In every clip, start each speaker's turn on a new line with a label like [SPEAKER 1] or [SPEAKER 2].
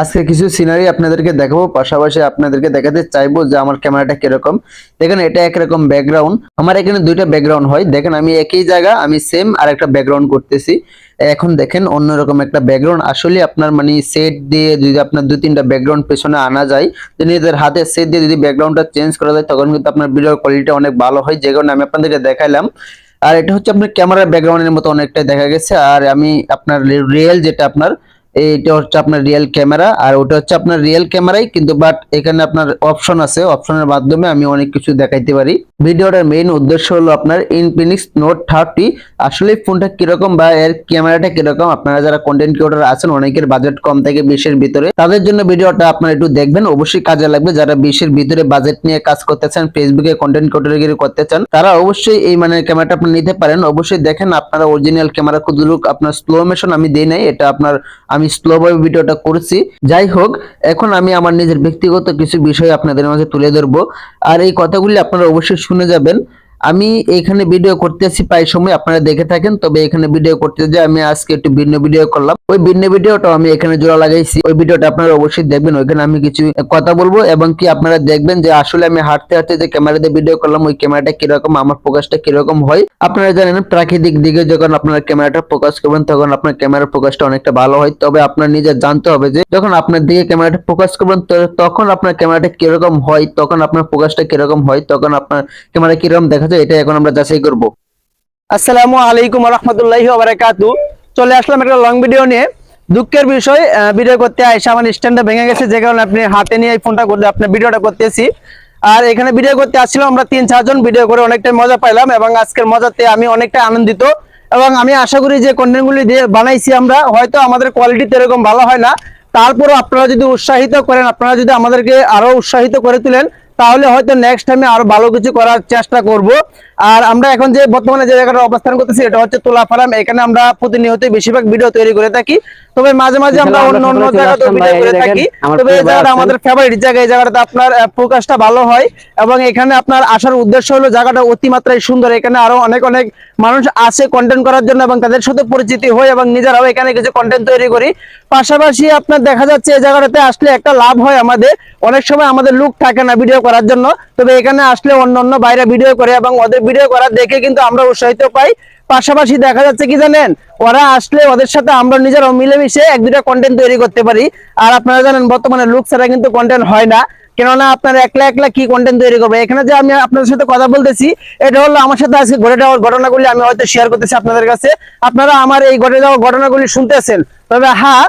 [SPEAKER 1] আজকে কিছু সিনারি আপনাদেরকে দেখাবো, পাশাপাশি আপনাদেরকে দেখাতে চাইব যে আমার ক্যামেরাটা কীরকম। দেখেন, এটা একরকম ব্যাকগ্রাউন্ড আমার এখানে দুইটা ব্যাকগ্রাউন্ড হয়। দেখেন, আমি একই জায়গা, আমি সেম আর একটা ব্যাকগ্রাউন্ড করতেছি। এখন দেখেন, অন্যরকম একটা ব্যাকগ্রাউন্ড আসলে আপনার মানে সেট দিয়ে যদি আপনার দুই, তিনটা ব্যাকগ্রাউন্ড পেছনে আনা যায় তো নিজেদের হাতে সেট দিয়ে যদি ব্যাকগ্রাউন্ডটা চেঞ্জ করা যায়, তখন কিন্তু আপনার ভিডিওর কোয়ালিটি অনেক ভালো হয়। যে কারণে আমি আপনাদেরকে দেখাইলাম। আর এটা হচ্ছে আপনার ক্যামেরার ব্যাকগ্রাউন্ডের মতো অনেকটাই দেখা গেছে। আর আমি আপনার রিয়েল যেটা আপনার এইটা হচ্ছে আপনার রিয়েল ক্যামেরা আর ওটা হচ্ছে আপনার রিয়েল ক্যামেরাই কিন্তু বাট এখানে আপনার অপশন আছে অপশনের মাধ্যমে আমি অনেক কিছু দেখাইতে পারি। ভিডিওটার মেইন উদ্দেশ্য হলো আপনার ইনফিনিক্স নোট থার্টি আসলে ফোনটা কীরকম বা এর ক্যামেরাটা কীরকম? আপনারা যারা কন্টেন্ট ক্রিয়েটর আছেন, অনেকের বাজেট কম থেকে বিশের ভিতরে। তাদের জন্য ভিডিওটা আপনারা একটু দেখবেন, অবশ্যই কাজে লাগবে। যারা বিশের ভিতরে বাজেট নিয়ে কাজ করতে চান ফেসবুকে কন্টেন্ট ক্রিয়েটর করতে চান, তারা অবশ্যই এই মানে ক্যামেরাটা আপনি নিতে পারেন। অবশ্যই দেখেন, আপনারা অরিজিনাল ক্যামেরা কতটুকু আপনার স্লো মোশন আমি দেই নাই, এটা আপনার আমি স্লো ভাবে ভিডিওটা করছি। যাই হোক, এখন আমি আমার নিজের ব্যক্তিগত কিছু বিষয় আপনাদের মাঝে তুলে ধরবো। আর এই কথাগুলি আপনারা অবশ্যই শুনে যাবেন। আমি এখানে ভিডিও করতেছি, প্রায় সময় আপনারা দেখে থাকেন, তবে এখানে ভিডিও করতে যে আমি আজকে একটু ভিন্ন ভিডিও করলাম। ওই ভিন্ন ভিডিওটা আমি এখানে জোড়া লাগাইছি। ওই ভিডিওটা আপনারা অবশ্যই দেখবেন, ওইখানে আমি কিছু কথা বলব, এবং কি আপনারা দেখবেন যে আসলে আমি হাঁটতে হাঁটতে যে ক্যামেরা দিয়ে ভিডিও করলাম, ওই ক্যামেরাটা কীরকম, আমার ফোকাসটা কীরকম হয়। আপনারা জানেন, প্রাকৃতিক দিকে যখন আপনার ক্যামেরাটা ফোকাস করবেন, তখন আপনার ক্যামেরার ফোকাসটা অনেকটা ভালো হয়। তবে আপনার নিজে জানতে হবে যে, যখন আপনার দিকে ক্যামেরাটা ফোকাস করবেন তখন আপনার ক্যামেরাটা কীরকম হয়, তখন আপনার ফোকাসটা কীরকম হয়, তখন আপনার ক্যামেরা কীরকম দেখা যায় এটা এখন আমরা যাচাই করব।
[SPEAKER 2] আসসালামু আলাইকুম রহমতুল্লাহি বারাকাতু চলে আসলাম একটা লং ভিডিও নিয়ে। দুঃখের বিষয় ভিডিও করতে আইসা আমার স্ট্যান্ডটা ভেঙে গেছে, যে কারণে আপনি হাতে নিয়ে এই ফোনটা করতে আপনি ভিডিওটা করতেছি। আর এখানে ভিডিও করতে আসছিলাম আমরা তিন চারজন ভিডিও করে অনেকটাই মজা পাইলাম এবং আজকের মজাতে আমি অনেকটা আনন্দিত। এবং আমি আশা করি যে কন্টেন্টগুলি দিয়ে বানাইছি আমরা, হয়তো আমাদের কোয়ালিটি এরকম ভালো হয় না। তারপরও আপনারা যদি উৎসাহিত করেন, আপনারা যদি আমাদেরকে আরও উৎসাহিত করে তুলেন তাহলে হয়তো নেক্সট টাইমে আরও ভালো কিছু করার চেষ্টা করব। আর আমরা এখন যে বর্তমানে যে জায়গাটা অবস্থান করতেছি এটা হচ্ছে তোলা ফার্ম। এখানে আমরা প্রতিনিয়ত বেশিরভাগ ভিডিও তৈরি করে থাকি। তবে মাঝে মাঝে আমরা অন্য অন্য জায়গাতেও ভিডিও করে থাকি। তবে এই জায়গাটা আমাদের ফেভারিট জায়গা এই জায়গাটাতে আপনার ফোকাসটা ভালো হয় এবং এখানে আপনার আসার উদ্দেশ্য হলো জায়গাটা অতিমাত্রায় সুন্দর। এখানে আরও অনেক অনেক মানুষ আসে কন্টেন্ট করার জন্য এবং তাদের সাথে পরিচিতি হয় এবং নিজেরাও এখানে কিছু কন্টেন্ট তৈরি করি। পাশাপাশি আপনার দেখা যাচ্ছে এই জায়গাটাতে আসলে একটা লাভ হয় আমাদের। অনেক সময় আমাদের লুক থাকে না ভিডিও করার জন্য। তবে এখানে আসলে অন্য অন্য বাইরে ভিডিও করে এবং ওদের ভিডিও করা দেখে কিন্তু আমরা উৎসাহিত পাই। পাশাপাশি দেখা যাচ্ছে কি জানেন, ওরা আসলে ওদের সাথে আমরা নিজেরাও মিলেমিশে এক দুটা কন্টেন্ট তৈরি করতে পারি। আর আপনারা জানেন, বর্তমানে লুক ছাড়া কিন্তু কন্টেন্ট হয় না। কেননা আপনার একলা একলা কি কন্টেন্ট তৈরি করবে? এখানে যে আমি আপনাদের সাথে কথা বলতেছি, এটা হলো আমার সাথে আজকে ঘটে যাওয়ার ঘটনাগুলি আমি হয়তো শেয়ার করতেছি আপনাদের কাছে। আপনারা আমার এই ঘটে যাওয়া ঘটনাগুলি শুনতেছেন। তবে হ্যাঁ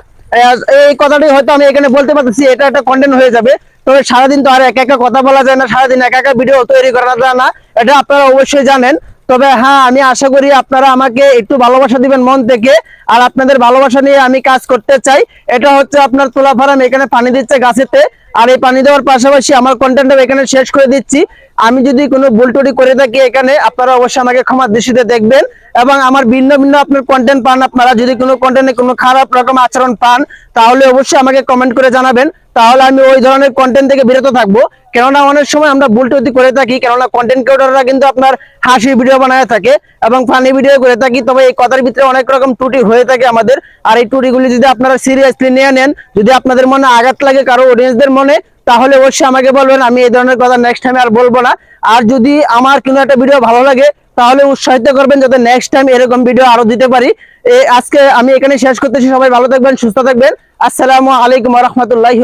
[SPEAKER 2] এই কথাটি হয়তো আমি এখানে বলতে পারতেছি, এটা একটা কন্টেন্ট হয়ে যাবে। তবে সারাদিন তো আর একা একা কথা বলা যায় না, সারাদিন একা একা ভিডিও তৈরি করা যায় না, এটা আপনারা অবশ্যই জানেন। তবে হ্যাঁ আমি আশা করি আপনারা আমাকে একটু ভালোবাসা দিবেন মন থেকে, আর আপনাদের ভালোবাসা নিয়ে আমি কাজ করতে চাই। এটা হচ্ছে আপনার তোলা ফার্ম, এখানে পানি দিচ্ছে গাছেতে, আর এই পানি দেওয়ার পাশাপাশি আমার কন্টেন্টটা এখানে শেষ করে দিচ্ছি। আমি যদি কোনো ভুল টুটি করে থাকি এখানে, আপনারা অবশ্যই আমাকে ক্ষমার দৃষ্টিতে দেখবেন এবং আমার ভিন্ন ভিন্ন আপনার কন্টেন্ট পান। আপনারা যদি কোনো কন্টেন্টে কোনো খারাপ রকম আচরণ পান, তাহলে অবশ্যই আমাকে কমেন্ট করে জানাবেন। তাহলে আমি ওই ধরনের কন্টেন্ট থেকে বিরত থাকব। কেননা অনেক সময় আমরা ভুল টুটি করে থাকি, কেননা কন্টেন্ট ক্রিয়েটররা কিন্তু আপনার হাসির ভিডিও বানায় থাকে এবং ফানি ভিডিও করে থাকি। তবে এই কথার ভিতরে অনেক রকম ত্রুটি হয়ে থাকে আমাদের। আর এই ত্রুটিগুলি যদি আপনারা সিরিয়াসলি নিয়ে নেন, যদি আপনাদের মনে আঘাত লাগে কারও অডিয়েন্সদের মনে তাহলে অবশ্যই আমাকে বলবেন, আমি এই ধরনের কথা নেক্সট টাইমে আর বলব না। আর যদি আমার কোনো একটা ভিডিও ভালো লাগে, তাহলে উৎসাহিত করবেন যাতে নেক্সট টাইম এরকম ভিডিও আরও দিতে পারি। আজকে আমি এখানে শেষ করতেছি, সবাই ভালো থাকবেন, সুস্থ থাকবেন। আসসালামু আলাইকুম রহমতুল্লাহি